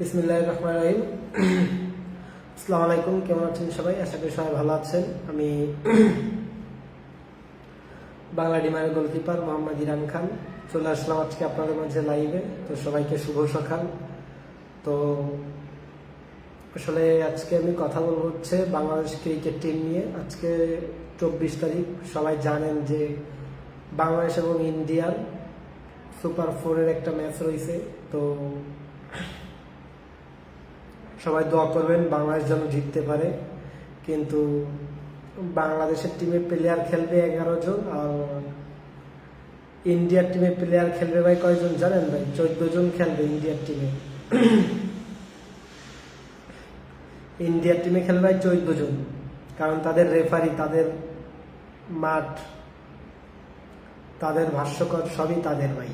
বিসমিল্লাহ রহমান রহিম। আসসালামু আলাইকুম, কেমন আছেন সবাই? আশা করি সবাই ভালো আছেন। আমি বাংলা ডিমারের গোলকিপার মোহাম্মদ ইরান খান। চলে আসলাম আজকে আপনাদের মাঝে লাইভে তো সবাইকে শুভ সকাল। তো আসলে আজকে আমি কথা বলব হচ্ছে বাংলাদেশ ক্রিকেট টিম নিয়ে। আজকে চব্বিশ তারিখ, সবাই জানেন যে বাংলাদেশ এবং ইন্ডিয়ার সুপার ফোরের একটা ম্যাচ রয়েছে। তো সবাই দোয়া করবেন, বাংলাদেশ যেন জিততে পারে। কিন্তু বাংলাদেশের টিমে প্লেয়ার খেলবে এগারো জন আর ইন্ডিয়ার টিমে প্লেয়ার খেলবে ভাই কয়জন জানেন ভাই? চোদ্দ জন খেলবে ইন্ডিয়ার টিমে ইন্ডিয়ার টিমে খেলবে ভাই চোদ্দ জন। কারণ তাদের রেফারি তাদের মাঠ, তাদের ভাষ্যকর সবই তাদের ভাই।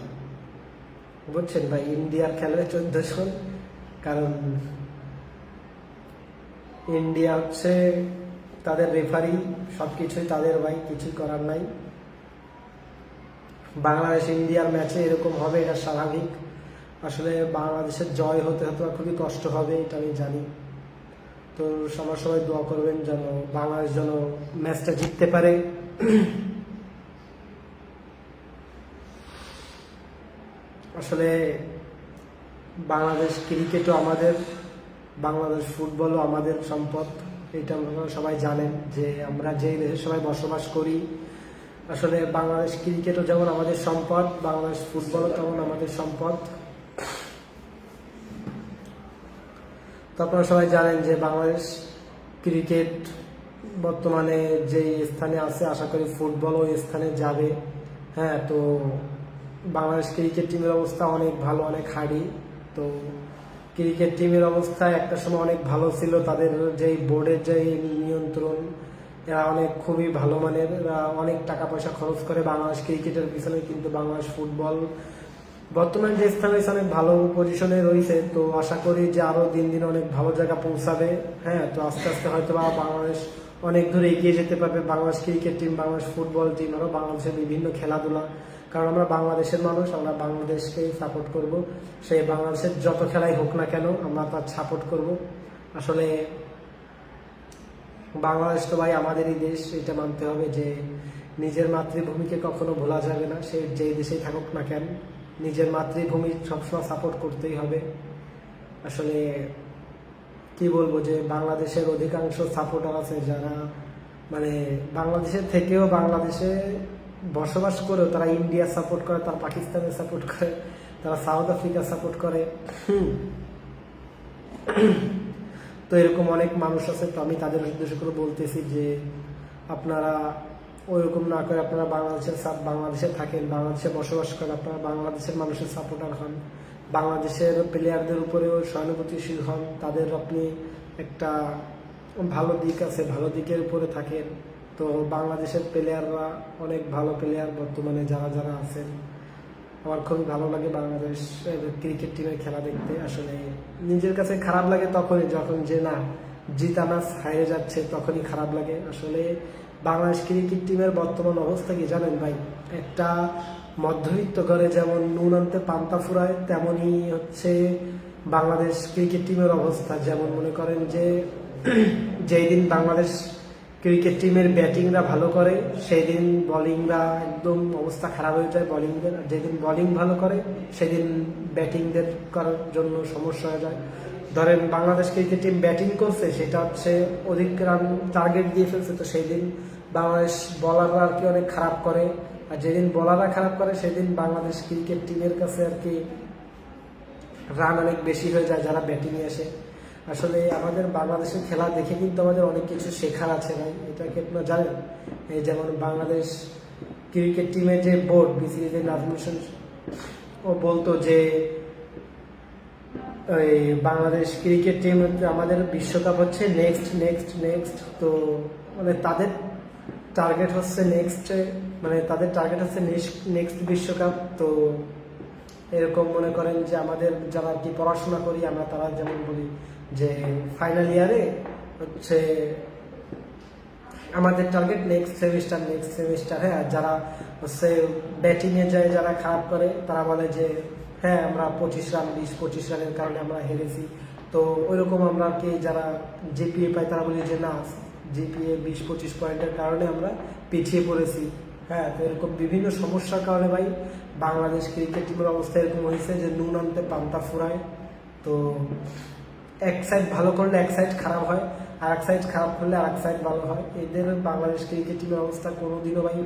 বুঝছেন ভাই? ইন্ডিয়ার খেলবে চোদ্দ জন, কারণ ইন্ডিয়া হচ্ছে তাদের রেফারি সব কিছুই তাদের ভাই কিছুই করার নাই। বাংলাদেশ ইন্ডিয়ার ম্যাচে এরকম হবে, এটা স্বাভাবিক। আসলে বাংলাদেশের জয় হতে হতে খুবই কষ্ট হবে, এটা আমি জানি। তো সবার সবাই দোয়া করবেন যেন বাংলাদেশ যেন ম্যাচটা জিততে পারে। আসলে বাংলাদেশ ক্রিকেটও আমাদের বাংলাদেশ ফুটবলও আমাদের সম্পদ, এটা আপনারা সবাই জানেন যে আমরা যে দেশে সবাই বসবাস করি, আসলে বাংলাদেশ ক্রিকেটও যেমন আমাদের সম্পদ, বাংলাদেশ ফুটবলও তেমন আমাদের সম্পদ। তো আপনারা সবাই জানেন যে বাংলাদেশ ক্রিকেট বর্তমানে যে স্থানে আছে, আশা করি ফুটবলও ওই স্থানে যাবে। হ্যাঁ তো বাংলাদেশ ক্রিকেট টিমের অবস্থা অনেক ভালো, অনেক হাড়ি, তো ক্রিকেট টিমের অবস্থা একটা সময় অনেক ভালো ছিল। তাদের যেই বোর্ডের যে নিয়ন্ত্রণ, এরা অনেক খুবই ভালো মানের। অনেক টাকা পয়সা খরচ করে বাংলাদেশ ক্রিকেটের পিছনে, কিন্তু বাংলাদেশ ফুটবল বর্তমান যে স্থানে অনেক ভালো পজিশনে রয়েছে। তো আশা করি যে আরও দিন দিন অনেক ভালো জায়গা পৌঁছাবে। হ্যাঁ তো আস্তে আস্তে হয়তো বা বাংলাদেশ অনেক দূরে এগিয়ে যেতে পারবে। Bangladesh cricket team Bangladesh football team আরও বাংলাদেশের বিভিন্ন খেলাধুলা কারণ আমরা বাংলাদেশের মানুষ, আমরা বাংলাদেশকেই সাপোর্ট করব। সেই বাংলাদেশের যত খেলাই হোক না কেন, আমরা তার সাপোর্ট করব। আসলে বাংলাদেশ তো ভাই আমাদেরই দেশ, এটা মানতে হবে যে নিজের মাতৃভূমিকে কখনো ভোলা যাবে না। সে যেই দেশেই থাকুক না কেন, নিজের মাতৃভূমি সবসময় সাপোর্ট করতেই হবে। আসলে কি বলব যে বাংলাদেশের অধিকাংশ সাপোর্টার আছে যারা মানে বাংলাদেশের থেকেও বাংলাদেশে বসবাস করেও তারা ইন্ডিয়া সাপোর্ট করে তারা পাকিস্তানের সাপোর্ট করে তারা সাউথ আফ্রিকা সাপোর্ট করে। তো এরকম অনেক মানুষ আছে তো আমি তাদের উদ্দেশ্য করে বলতেছি যে আপনারা ওইরকম না করে আপনারা বাংলাদেশের বাংলাদেশে থাকেন বাংলাদেশে বসবাস করেন আপনারা বাংলাদেশের মানুষের সাপোর্টার হন। বাংলাদেশের প্লেয়ারদের উপরেও সহানুভূতিশীল হন তাদের আপনি একটা ভালো দিক আছে ভালো দিকের উপরে থাকেন। তো বাংলাদেশের প্লেয়াররা অনেক ভালো প্লেয়ার বর্তমানে যারা যারা আছেন। আমার খুবই ভালো লাগে বাংলাদেশ ক্রিকেট টিমের খেলা দেখতে। আসলে নিজের কাছে খারাপ লাগে তখনই যখন যে না, জিতা ম্যাচ হারিয়ে যাচ্ছে তখনই খারাপ লাগে। আসলে বাংলাদেশ ক্রিকেট টিমের বর্তমান অবস্থা কি জানেন ভাই? একটা মধ্যবিত্ত ঘরে যেমন নুন আনতে পান্তা ফুরায়, তেমনই হচ্ছে বাংলাদেশ ক্রিকেট টিমের অবস্থা। যেমন মনে করেন যে, যেই দিন বাংলাদেশ ক্রিকেট টিমের ব্যাটিংরা ভালো করে সেই দিন বলিংরা একদম অবস্থা খারাপ হয়ে যায় বলিংদের আর যেদিন বলিং ভালো করে, সেদিন ব্যাটিংদের করার জন্য সমস্যা হয়ে যায়। ধরেন বাংলাদেশ ক্রিকেট টিম ব্যাটিং করছে, সেটা হচ্ছে অধিক রান টার্গেট দিয়ে ফেলছে, তো সেই দিন বাংলাদেশ বলাররা আর কি অনেক খারাপ করে। আর যেদিন বলাররা খারাপ করে, সেদিন বাংলাদেশ ক্রিকেট টিমের কাছে আর কি রান অনেক বেশি হয়ে যায়, যারা ব্যাটিংয়ে আসে। আসলে আমাদের বাংলাদেশের খেলা দেখে কিন্তু আমাদের অনেক কিছু শেখার আছে ভাই। এটা কি আপনারা জানেন? এই যেমন বাংলাদেশ ক্রিকেট টিমের যে বোর্ড বিসিবি যে নাজমুল হোসেন ও বলতো যে ওই বাংলাদেশ ক্রিকেট টিম আমাদের বিশ্বকাপ হচ্ছে নেক্সট নেক্সট নেক্সট তো মানে তাদের টার্গেট হচ্ছে নেক্সট মানে তাদের টার্গেট হচ্ছে নেক্সট বিশ্বকাপ। তো এরকম মনে করেন যে আমাদের যারা কি পড়াশোনা করি, আমরা তারা যেমন বলি যে ফাইনাল ইয়ারে হচ্ছে আমাদের target next semester next semester হ্যাঁ আর যারা হচ্ছে ব্যাটিংয়ে যায়, যারা খারাপ করে, তারা বলে যে হ্যাঁ আমরা পঁচিশ রান বিশ, পঁচিশ রানের কারণে আমরা হেরেছি। তো ওইরকম আমরা কি যারা জিপিএ পাই তারা বলি যে, না জিপিএ বিশ, পঁচিশ পয়েন্টের কারণে আমরা পিছিয়ে পড়েছি। হ্যাঁ তো এরকম বিভিন্ন সমস্যার কারণে ভাই বাংলাদেশ ক্রিকেট টিমের অবস্থা এরকম হয়েছে যে নুন আনতে পান্তা ফুরায়। তো এক সাইড ভালো করলে এক সাইড খারাপ হয়, আর এক সাইড খারাপ করলে আর এক সাইড ভালো হয়। এদের বাংলাদেশ ক্রিকেট টিমের অবস্থা কোনোদিনও ভাই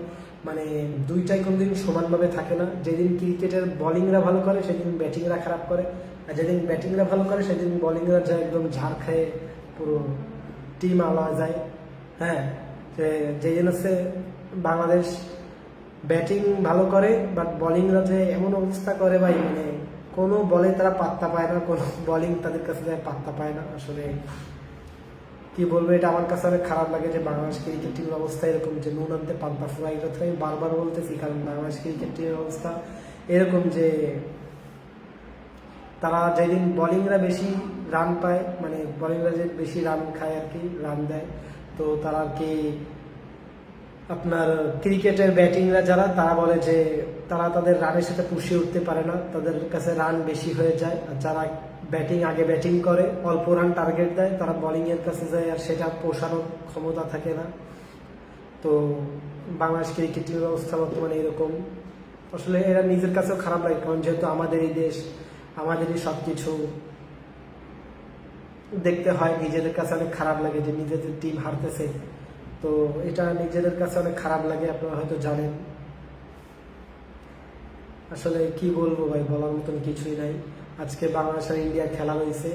মানে দুইটাই কোনোদিন সমানভাবে থাকে না। যেদিন ক্রিকেটের বলিংরা ভালো করে, সেদিন ব্যাটিংরা খারাপ করে। আর যেদিন ব্যাটিংরা ভালো করে, সেদিন বলিংরা যায় একদম ঝাড় খেয়ে পুরো টিম আলা যায়। হ্যাঁ যে যে জন্য হচ্ছে বাংলাদেশ ব্যাটিং ভালো করে বাট বলিংরা যে এমন অবস্থা করে ভাই মানে কোনো বলে তারা পাত্তা পায় না, কোনো বলিং তাদের কাছে পাত্তা পায় না। আসলে কি বলব, এটা আমার কাছে অনেক খারাপ লাগে যে বাংলাদেশ ক্রিকেট টিমের অবস্থা এরকম যে নুন আনতে পান্তা ফুরাই এটা আমি বারবার বলতেছি, কারণ বাংলাদেশ ক্রিকেট টিমের অবস্থা এরকম যে তারা যেদিন বলিংরা বেশি রান পায় মানে বলিংরা যে বেশি রান খায় আর কি রান দেয়, তো তারা কি আপনার ক্রিকেটের ব্যাটিংরা যারা, তারা বলে যে তারা তাদের রানের সাথে পুষিয়ে উঠতে পারে না। তাদের কাছে রান বেশি হয়ে যায়। আর যারা ব্যাটিং আগে ব্যাটিং করে, অল্প রান টার্গেট দেয়, তারা বোলিং এর কাছে যায় আর সেটা পোষানোর ক্ষমতা থাকে না। তো বাংলাদেশ ক্রিকেট ব্যবস্থা বর্তমানে এরকম। আসলে এরা নিজের কাছেও খারাপ লাগে কারণ যেহেতু আমাদেরই দেশ, আমাদেরই সব কিছু দেখতে হয়, নিজেদের কাছে অনেক খারাপ লাগে যে নিজেদের টিম হারতেছে। তো এটা নিজেদের কাছে অনেক খারাপ লাগে, আপনারা হয়তো জানেন। আসলে কি বলব ভাই, বলার মতন কিছুই নাই। আজকে বাংলাদেশ আর ইন্ডিয়া খেলা হয়েছে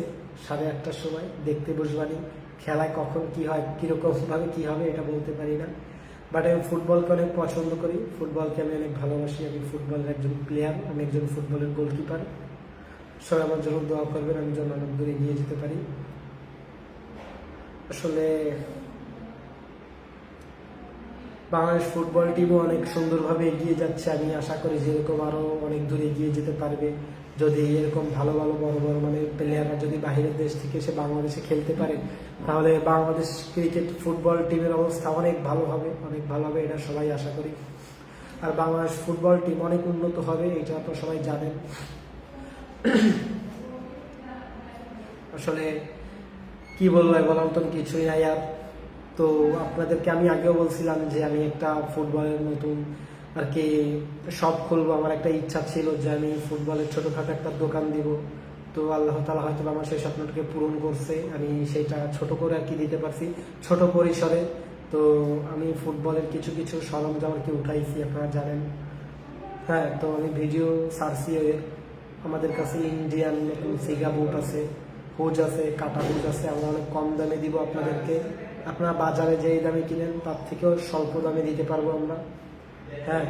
সাড়ে আটটার সময়, দেখতে বসবানি। খেলায় কখন কি হয় কীরকম ভাবে কি হবে এটা বলতে পারি না। বাট আমি ফুটবলকে অনেক পছন্দ করি। ফুটবলকে আমি অনেক ভালোবাসি। আমি ফুটবলের একজন প্লেয়ার আমি একজন ফুটবলের গোলকিপার সবাই আমার জন্য দোয়া করবেন, আমি যেন অনেক দূরে এগিয়ে যেতে পারি। আসলে বাংলাদেশ ফুটবল টিমও অনেক সুন্দরভাবে এগিয়ে যাচ্ছে। আমি আশা করি যে এরকম আরও অনেক দূরে এগিয়ে যেতে পারবে। যদি এরকম ভালো ভালো, বড় বড় মানে প্লেয়াররা যদি বাহিরের দেশ থেকে এসে বাংলাদেশে খেলতে পারে, তাহলে বাংলাদেশ ক্রিকেট ফুটবল টিমের অবস্থা অনেক ভালো হবে, অনেক ভালো হবে, এটা সবাই আশা করি। আর বাংলাদেশ ফুটবল টিম অনেক উন্নত হবে, এটা তো সবাই জানেন। আসলে কি বলব বলার মতন কিছুই নাই আর তো আপনাদেরকে আমি আগেও বলছিলাম যে আমি একটা ফুটবলের নতুন আর কি সব খুলবো। আমার একটা ইচ্ছা ছিল যে আমি ফুটবলের ছোটখাটো একটা দোকান দিব। তো আল্লাহ তালা হয়তো আমার সেই স্বপ্নটাকে পূরণ করছে। আমি সেটা ছোট করে আর কি দিতে পারছি, ছোট পরিসরে। তো আমি ফুটবলের কিছু কিছু সরঞ্জাম আর কি উঠাইছি, আপনারা জানেন। হ্যাঁ তো আমি ভিডিও সারছি এর। আমাদের কাছে ইন্ডিয়ান সিগা বুট আছে, হুজ আছে, কাটা হুজ আছে। আমরা অনেক কম দামে দিব আপনাদেরকে। আপনারা বাজারে যেই দামে কিনেন, তার থেকেও স্বল্প দামে দিতে পারব আমরা। হ্যাঁ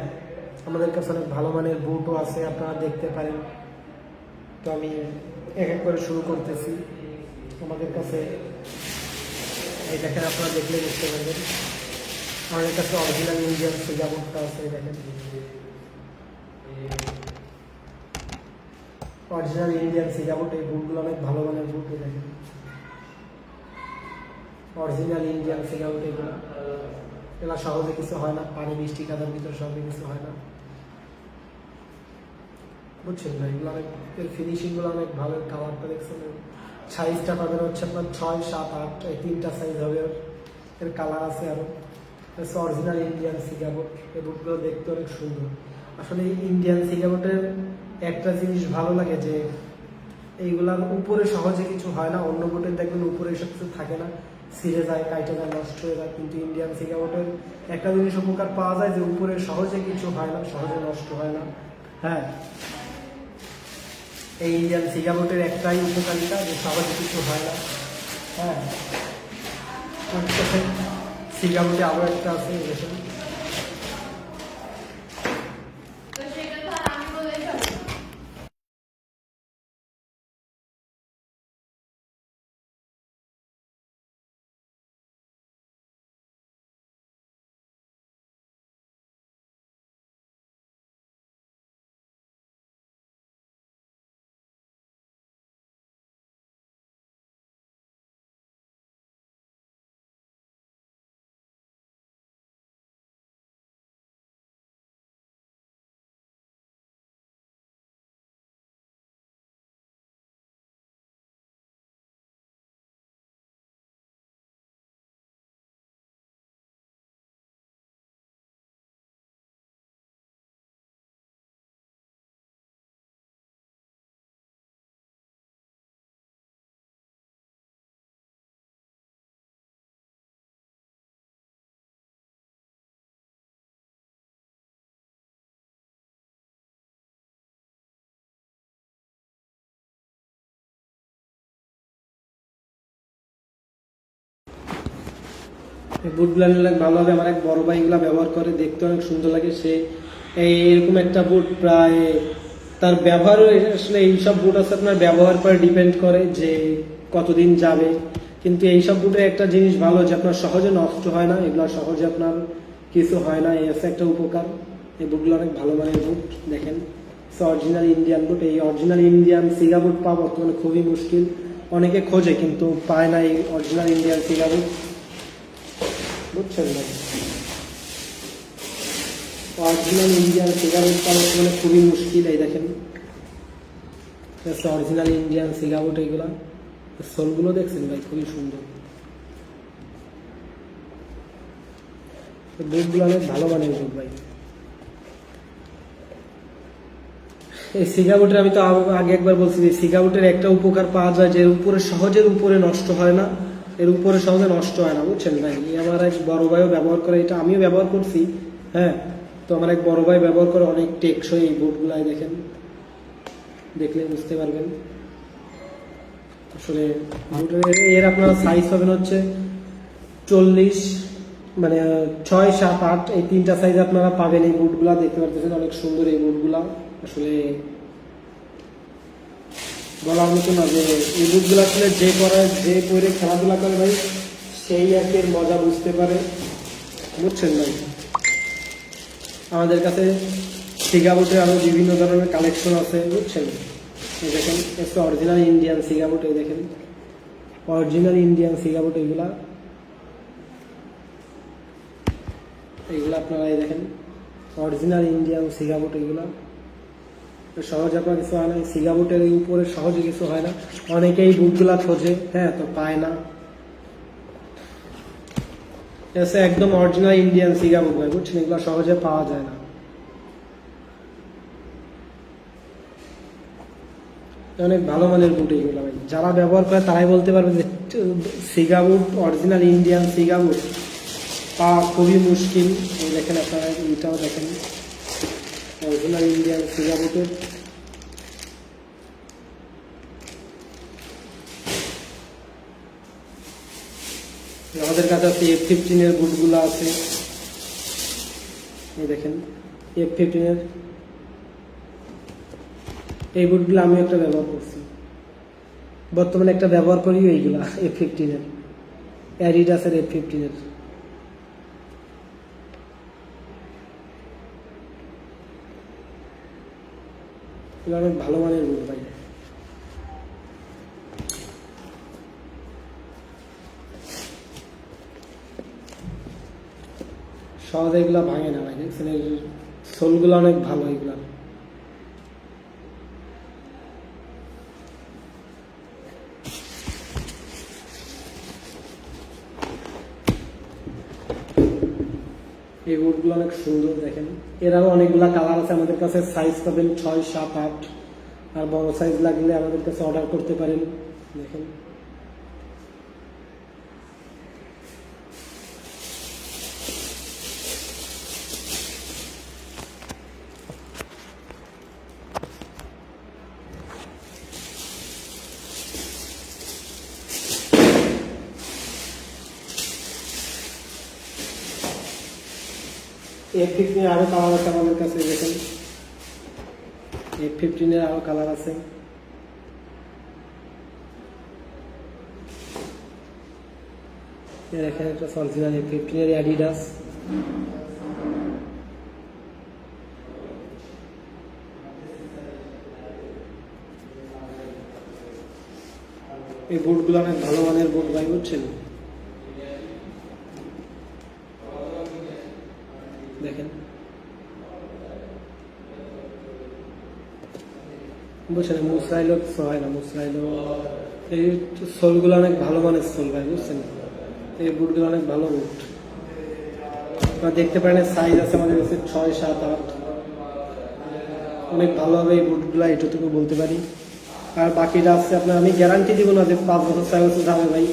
আমাদের কাছে অনেক ভালো মানের বুটও আছে, আপনারা দেখতে পারেন। তো আমি এক এক করে শুরু করতেছি। আমাদের কাছে এই দেখেন, আপনারা দেখলে বুঝতে পারবেন। আমাদের কাছে অরিজিনাল ইন্ডিয়ান সিগা বুটটা আছে, এই দেখেন। অরিজিনাল ইন্ডিয়ান বুট, এই বুটগুলো অনেক ভালো মানের বুট দেখেন। অরিজিনাল ইন্ডিয়ান সিগা বুট এগুলো। এগুলো সহজে কিছু হয় না, পানি, মিষ্টি, কাদার ভিতরে সহজে কিছু হয় না। বুঝছেন ভাই? এগুলো অনেক, এর ফিনিশিংগুলো অনেক ভালো কালারটা দেখছেন? সাইজটা পাবেন হচ্ছে আপনার ছয়, সাত, আট, এই তিনটা সাইজ হবে। এর কালার আছে আরও। অরিজিনাল ইন্ডিয়ান সিগাবোট এই বুটগুলো দেখতে অনেক সুন্দর। আসলে ইন্ডিয়ান সিগাবোটের একটা জিনিস ভালো লাগে যে, এইগুলার উপরে সহজে কিছু হয় না। অন্য বোটের দেখবেন উপরে এসব কিছু থাকে না। ছিঁড়ে যায়, কাইটে যায়, নষ্ট হয়ে যায়। কিন্তু ইন্ডিয়ান সিগারেটের একটা জিনিস উপকার পাওয়া যায় যে উপরে সহজে কিছু হয় না, সহজে নষ্ট হয় না। হ্যাঁ। এই ইন্ডিয়ান সিগারেটের একটাই উপকারিতা যে সহজে কিছু হয় না। হ্যাঁ। সিগারেটে আরও একটা আছে বুটগুলো নিলে ভালো হবে আমার এক বড় ভাই এগুলা ব্যবহার করে, দেখতে অনেক সুন্দর লাগে। সে এই এরকম একটা বুট প্রায় তার ব্যবহার আসলে এইসব বুট আছে আপনার ব্যবহার করে ডিপেন্ড করে যে কতদিন যাবে। কিন্তু এইসব বুটের একটা জিনিস ভালো যে আপনার সহজে নষ্ট হয় না, এগুলো সহজে আপনার কিছু হয় না। এই হচ্ছে একটা উপকার। এই বুটগুলো অনেক ভালো মানের বুট দেখেন। অরিজিনাল ইন্ডিয়ান বুট এই অরিজিনাল ইন্ডিয়ান সিগা বুট পাওয়া বর্তমানে খুবই মুশকিল। অনেকে খোঁজে কিন্তু পায় না এই অরিজিনাল ইন্ডিয়ান সিগা বুট বুঝছেন না। অরিজিনাল ইন্ডিয়ান সিগারেট পাওয়া মানে খুবই মুশকিল এই দেখেন। অরিজিনাল ইন্ডিয়ান সিগারেট সোলগুলো দেখছেন ভাই, খুবই সুন্দর। অনেক ভালো মানের বুট ভাই। এই সিগাবুটের আমি তো আগে একবার বলছি যে সিগাবুটের একটা উপকার পাওয়া যায় যে উপরে সহজের উপরে নষ্ট হয় না। এর উপরে সহজে নষ্ট হয় না, বুঝছেন? ভাই আমার এক বড় ভাইও ব্যবহার করে, এটা আমিও ব্যবহার করছি হ্যাঁ? তো আমার এক বড় ভাই ব্যবহার করে অনেক টেকসই এই বুটগুলাই দেখেন। দেখলে বুঝতে পারবেন। আসলে এর আপনার সাইজ পাবেন হচ্ছে চল্লিশ মানে ছয়, সাত, আট, এই তিনটা সাইজ আপনারা পাবেন এই বুটগুলা দেখতে পারতেছেন অনেক সুন্দর এই বুটগুলা আসলে বলার মতো না যে এই বুটগুলো আসলে যে করে, যে পরে খেলাধুলা করে ভাই, সেই কি মজা বুঝতে পারে। বুঝছেন ভাই? আমাদের কাছে সিগা বুটের আরও বিভিন্ন ধরনের কালেকশন আছে, বুঝছেন? এই দেখেন, একটু অরিজিনাল ইন্ডিয়ান সিগা বুট, এই দেখেন। অরিজিনাল ইন্ডিয়ান সিগা বুট এগুলা। এগুলো আপনারা এই দেখেন অরিজিনাল ইন্ডিয়ান সিগাবুট এগুলো। সহজে আপনার কিছু হয় না, এই সিগাবুটের উপরে সহজে কিছু হয় না। অনেকেই বুটগুলা খোঁজে হ্যাঁ তো পায় না। এসে একদম অরিজিনাল ইন্ডিয়ান সিগাবুট ভাই বুঝছেন? এগুলো সহজে পাওয়া যায় না। অনেক ভালো মানের বুট এগুলো যারা ব্যবহার করে তারাই বলতে পারবে যে সিগাবুট অরিজিনাল ইন্ডিয়ান সিগাবুট, পাওয়া খুবই মুশকিল। এই দেখেন আপনারা, এইটাও দেখেন। অরিজিনাল ইন্ডিয়ান সিগাবুটের আমাদের কাছে আছে এফ ফিফটিনের বুটগুলো আছে। দেখেন এফ ফিফটিনের এই বুটগুলো আমি একটা ব্যবহার করছি। বর্তমানে একটা ব্যবহার করি এইগুলা এফ ফিফটিনের অ্যাডিডাসের এফ ফিফটিনের এগুলো অনেক ভালো মানের বুট পাই সহজে এগুলো ভাঙে না, ভাই। দেখছেন সোলগুলো অনেক ভালো এগুলা এই উটগুলো অনেক সুন্দর দেখেন। এরাও অনেকগুলা কালার আছে আমাদের কাছে। সাইজ পাবেন ছয়, সাত, আট। আর বড় সাইজ লাগলে আমাদের কাছে অর্ডার করতে পারেন। দেখেন। এফ ফিফটিনের আরও কালার আছে আমাদের কাছে দেখেন। এফ ফিফটিনের আরও কালার আছে। এই দেখেন একটা অরিজিনাল এফ ফিফটিনের অ্যাডিডাস এই বুটগুলো অনেক ভালো মানের বুট ভাই, বুঝছেন দেখেন বুঝছেন মুসরাইলও কিছু হয় না, মুসরাইলও এই সোলগুলো অনেক ভালো মানের সোল ভাই, বুঝছেন? এই বুটগুলো অনেক ভালো বুট। আপনারা দেখতে পারেন সাইজ আছে আমাদের কাছে ছয়, সাত, আট। অনেক ভালো হবে এই বুটগুলো এটুকু বলতে পারি। আর বাকিটা আছে আপনার, আমি গ্যারান্টি দিব না যে পাঁচ বছর, ছয় বছর যাবে ভাই।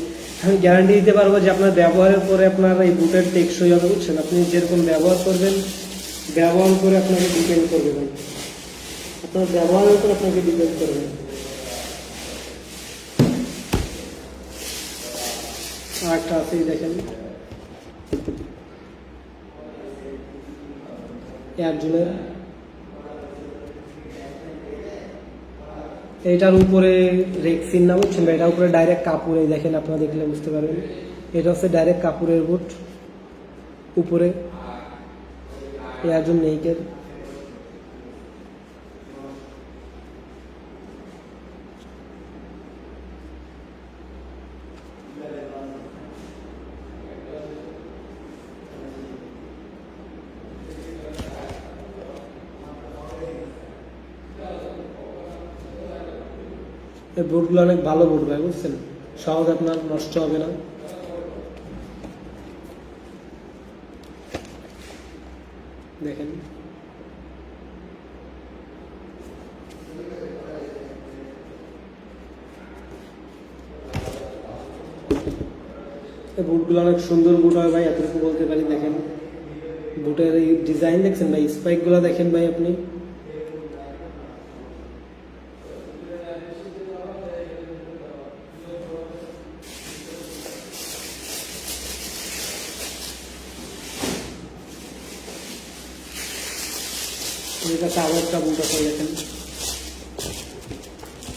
আমি গ্যারান্টি দিতে পারব যে আপনার ব্যবহারের পরে আপনার এই বুটের টেকসই হবে, বুঝছেন? আপনি যেরকম ব্যবহার করবেন, ব্যবহার করে আপনাকে ডিপেন্ড করবে ভাই। আপনার ব্যবহারের উপর আপনাকে ডিপেন্ড করবে আর একটা আছে, এই দেখেন। অর্জুনের এটার উপরে রেক্সিন না বুঝছেন এটার উপরে ডাইরেক্ট কাপড়, এই দেখেন আপনারা দেখলে বুঝতে পারবেন। এটা হচ্ছে ডাইরেক্ট কাপড়ের বুট, উপরে। এই একজন নেইকের এই বুটগুলো অনেক ভালো বুট ভাই, বুঝছেন? সহজ আপনার, নষ্ট হবে না। দেখেন। এই বুটগুলো অনেক সুন্দর বুট হয় ভাই, এতটুকু বলতে পারি, দেখেন। বুটের এই ডিজাইন দেখছেন ভাই? স্পাইকগুলো দেখেন ভাই আপনি ওই একটা বুট আছে দেখেন।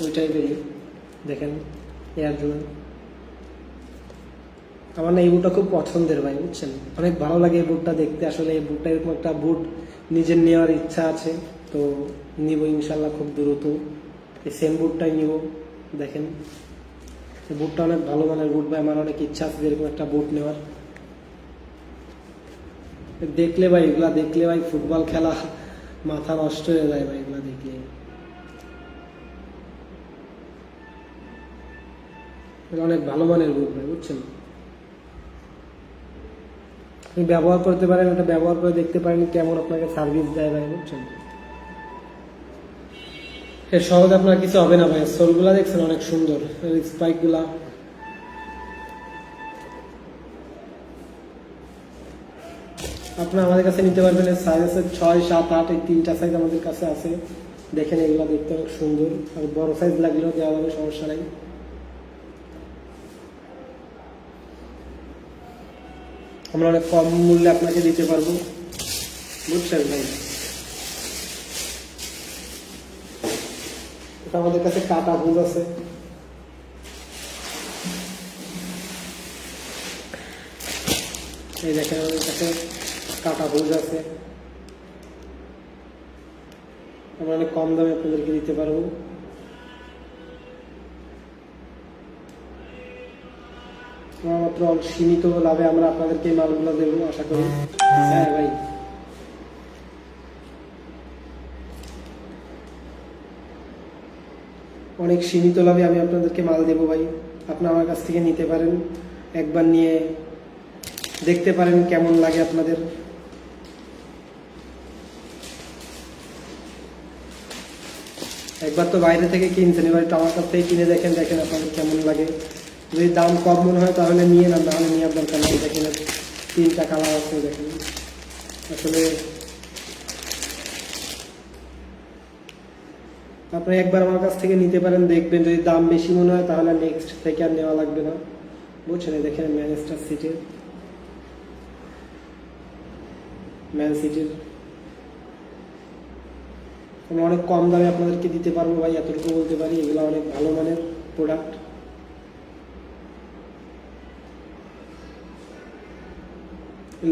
ওই টাইপেরই দেখেন এয়ার জন্য আমার না এই বুটটা খুব পছন্দের ভাই, বুঝছেন? অনেক ভালো লাগে এই বুটটা দেখতে। আসলে এই বুটটা এরকম একটা বুট নিজের নেওয়ার ইচ্ছা আছে। তো নিব ইনশাল্লাহ খুব দ্রুত। এই সেম বুটটাই নিব। দেখেন বুটটা অনেক ভালো মানের বুট ভাই। আমার অনেক ইচ্ছা আছে এরকম একটা বুট নেওয়ার। দেখলে ভাই, এগুলা দেখলে ভাই, ফুটবল খেলা মাথা নষ্ট হয়ে যায় ভাই, এগুলা দেখলে। অনেক ভালো মানের বুট ভাই, বুঝছেন? ব্যবহার করতে পারেন এটা ব্যবহার করে দেখতে পারেন কেমন আপনাকে সার্ভিস দেয় ভাই, বুঝছেন? এর আপনার কিছু হবে না ভাই সোলগুলা দেখছেন অনেক সুন্দর স্পাইক গুলা আপনি আমাদের কাছে নিতে পারবেন সাইজ আছে ছয়, সাত, আট, এই তিনটা সাইজ আমাদের কাছে আছে। দেখেন এগুলো দেখতে অনেক সুন্দর। আর বড় সাইজ লাগলেও দেওয়া যাবে, সমস্যা নাই। আমরা অনেক কম মূল্যে আপনাকে দিতে পারব। বুঝছেন ভাই? এটা আমাদের কাছে কাটা ভুজ আছে। এই দেখেন আমাদের কাছে কাটা ভুজ আছে। আমরা অনেক কম দামে আপনাদেরকে দিতে পারব। মাত্র সীমিত লাভে আমরা আপনাদেরকে মালগুলো দেবো, আশা করি। হ্যাঁ ভাই। অনেক সীমিত লাভে আমি আপনাদেরকে মাল দেবো, ভাই। আপনি আমার কাছ থেকে নিতে পারেন। একবার নিয়ে দেখতে পারেন কেমন লাগে আপনাদের। একবার তো বাইরে থেকে কিনছেন, এবার একটু আমার কাছ থেকে কিনে দেখেন দেখেন আপনাদের কেমন লাগে। যদি দাম কম মনে হয় তাহলে নিয়ে নেন তাহলে নিয়ে আপনার কেমন দেখেন তিনটা কালার আছে, দেখেন। আসলে আপনি একবার আমার কাছ থেকে নিতে পারেন, দেখবেন। যদি দাম বেশি মনে হয় তাহলে নেক্সট থেকে আর নেওয়া লাগবে না। বুঝছেন দেখেন ম্যানেস্টার সিটির ম্যান সিটির আমি অনেক কম দামে আপনাদেরকে দিতে পারব ভাই, এতটুকু বলতে পারি। এগুলো অনেক ভালো মানের প্রোডাক্ট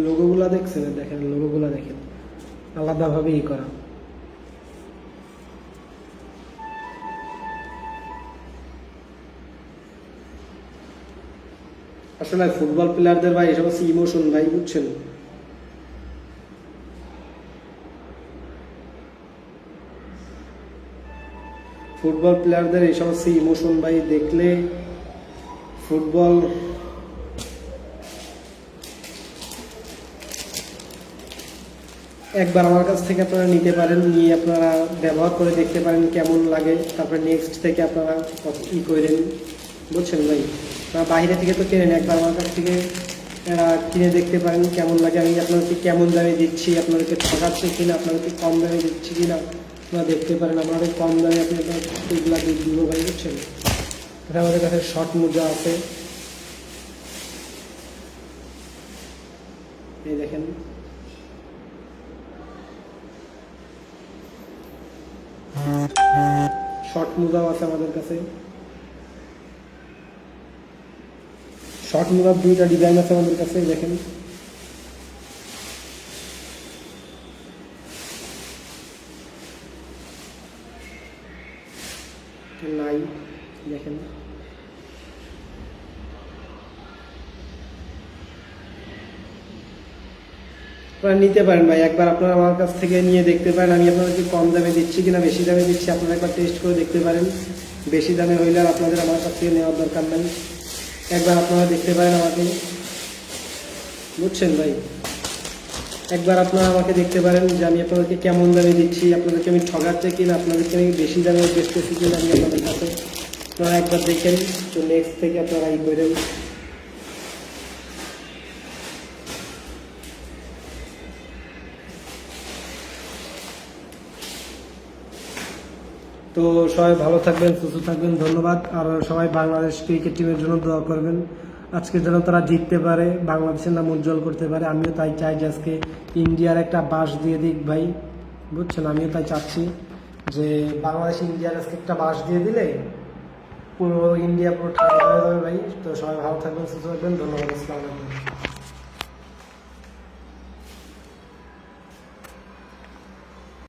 লোগোগুলা দেখছেন? দেখেন লোগোগুলা দেখেন। আলাদাভাবে ই করা। আসলে ফুটবল প্লেয়ারদের ভাই, এসব হচ্ছে ইমোশন ভাই, বুঝছেন? ফুটবল প্লেয়ারদের এই সমস্ত ইমোশন ভাই দেখলে ফুটবল একবার আমার কাছ থেকে আপনারা নিতে পারেন, নিয়ে আপনারা ব্যবহার করে দেখতে পারেন কেমন লাগে। তারপরে নেক্সট থেকে আপনারা ই করেন বুঝছেন ভাই? আপনারা বাইরে থেকে তো কেনেন একবার আমার কাছ থেকে কিনে দেখতে পারেন কেমন লাগে। আমি আপনাদেরকে কেমন দামে দিচ্ছি, আপনাদেরকে ঠকাচ্ছি কিনা, আপনাদেরকে কম দামে দিচ্ছি কিনা। আপনারা দেখতে পারেন আমাদের কম দামে আপনি দিব ভাই, বুঝছেন? এটা আমাদের কাছে শর্ট মোজা আছে। এই দেখেন। শর্ট মোজাও আছে আমাদের কাছে। শর্ট মুজার দুইটা ডিজাইন আছে আমাদের কাছে দেখেন নাই দেখেন আপনারা নিতে পারেন ভাই। একবার আপনারা আমার কাছ থেকে নিয়ে দেখতে পারেন। আমি আপনাদেরকে কম দামে দিচ্ছি কিনা, বেশি দামে দিচ্ছি, আপনারা একবার টেস্ট করে দেখতে পারেন। বেশি দামে হইলে আর আপনাদের আমার কাছ থেকে নেওয়ার দরকার নাই। একবার আপনারা দেখতে পারেন আমাকে। বুঝছেন ভাই? একবার আপনারা আমাকে দেখতে পারেন যে আমি আপনাদেরকে কেমন দামে দিচ্ছি, আপনাদেরকে আমি ঠগাচ্ছে কিনা, আপনাদেরকে আমি বেশি দামে বেচতেছি কিনা আমি আপনাদের কাছে। আপনারা একবার দেখেন তো নেক্সট থেকে আপনারা ই করেন তো সবাই ভালো থাকবেন, সুস্থ থাকবেন, ধন্যবাদ। আর সবাই বাংলাদেশ ক্রিকেট টিমের জন্য দোয়া করবেন। আজকে যেন তারা জিততে পারে, বাংলাদেশের নাম উজ্জ্বল করতে পারে। আমিও তাই চাই যে আজকে ইন্ডিয়ার একটা বাস দিয়ে দিক ভাই। বুঝছেন? আমিও তাই চাচ্ছি যে বাংলাদেশ ইন্ডিয়ার আজকে একটা বাস দিয়ে দিলে পুরো ইন্ডিয়া পুরো ঠান্ডা হয়ে যাবে ভাই। তো সবাই ভালো থাকবেন, সুস্থ থাকবেন। ধন্যবাদ। আসসালামু